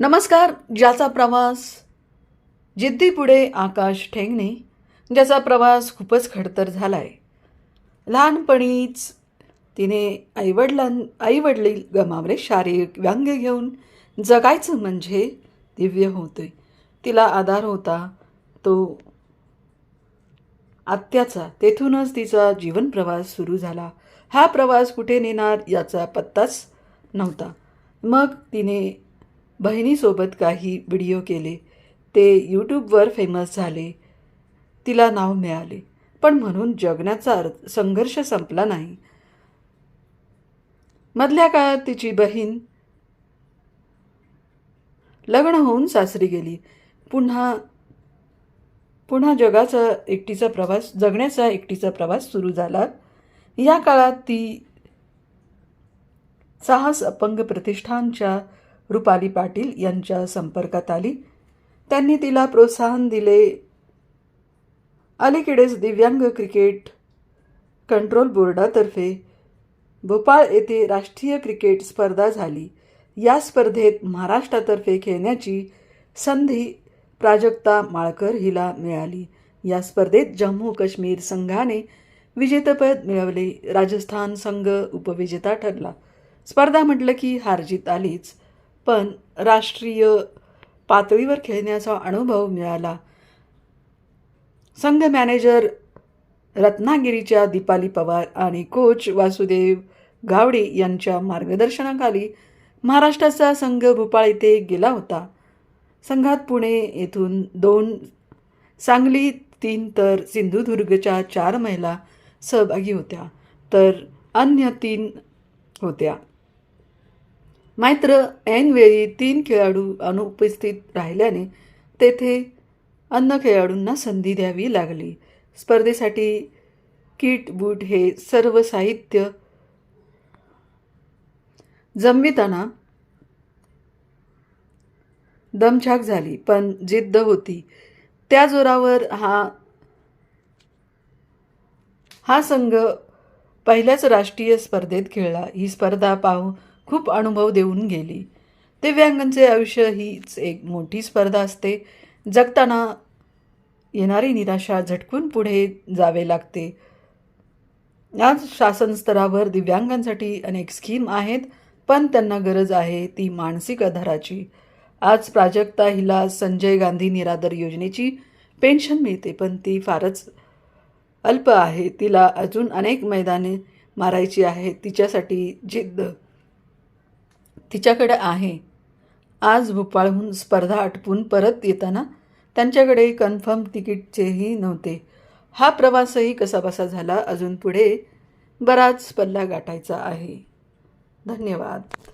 नमस्कार ज्याचा प्रवास जिद्दीपुढे आकाश ठेंगणे ज्याचा प्रवास खूपच खडतर झाला आहे लहानपणीच तिने आईवडिलां आईवडील गमावले शारीरिक व्यंग्य घेऊन. जगायचं म्हणजे दिव्य होते तिला आधार होता तो आत्याचा. तेथूनच तिचा जीवनप्रवास सुरू झाला. हा प्रवास कुठे नेणार याचा पत्ताच नव्हता. मग तिने बहिणीसोबत काही व्हिडिओ केले. ते यूट्यूबवर फेमस झाले. तिला नाव मिळाले. पण म्हणून जगण्याचा अर्थ संघर्ष संपला नाही. मधल्या काळात तिची बहीण लग्न होऊन सासरी गेली. पुन्हा पुन्हा जगाचा एकटीचा प्रवास जगण्याचा एकटीचा प्रवास सुरू झाला. या काळात ती साहस अपंग प्रतिष्ठानच्या रुपाली पाटील यांच्या संपर्कात आली. त्यांनी तिला प्रोत्साहन दिले. अलीकडेच दिव्यांग क्रिकेट कंट्रोल बोर्डातर्फे भोपाळ येथे राष्ट्रीय क्रिकेट स्पर्धा झाली. या स्पर्धेत महाराष्ट्रातर्फे खेळण्याची संधी प्राजक्ता माळकर हिला मिळाली. या स्पर्धेत जम्मू काश्मीर संघाने विजेतेपद मिळवले. राजस्थान संघ उपविजेता ठरला. स्पर्धा म्हटलं की हारजीत आलीच. पण राष्ट्रीय पातळीवर खेळण्याचा अनुभव मिळाला. संघ मॅनेजर रत्नागिरीच्या दीपाली पवार आणि कोच वासुदेव गावडे यांच्या मार्गदर्शनाखाली महाराष्ट्राचा संघ भोपाळ येथे गेला होता. संघात पुणे येथून दोन सांगली तीन तर सिंधुदुर्गच्या चार महिला सहभागी होत्या तर अन्य तीन होत्या. मात्र ऐनवेळी तीन खेळाडू अनुपस्थित राहिल्याने तेथे अन्य खेळाडूंना संधी द्यावी लागली. स्पर्धेसाठी किट बूट हे सर्व साहित्य जमविताना दमछाक झाली पण जिद्द होती. त्या जोरावर हा हा संघ पहिल्याच राष्ट्रीय स्पर्धेत खेळला. ही स्पर्धा पाहून खूप अनुभव देऊन गेली. दिव्यांगांचे आयुष्य हीच एक मोठी स्पर्धा असते. जगताना येणारी निराशा झटकून पुढे जावे लागते. आज शासन स्तरावर दिव्यांगांसाठी अनेक स्कीम आहेत पण त्यांना गरज आहे ती मानसिक आधाराची. आज प्राजक्ता हिला संजय गांधी निराधार योजनेची पेन्शन मिळते पण ती फारच अल्प आहे. तिला अजून अनेक मैदाने मारायची आहेत तिच्यासाठी जिद्द तिच्याकडे आहे. आज भोपाळहून स्पर्धा आटपून परत येताना त्यांच्याकडे कन्फर्म तिकीटचेही नव्हते. हा प्रवासही कसाबसा झाला अजून पुढे बराच पल्ला गाठायचा आहे. धन्यवाद.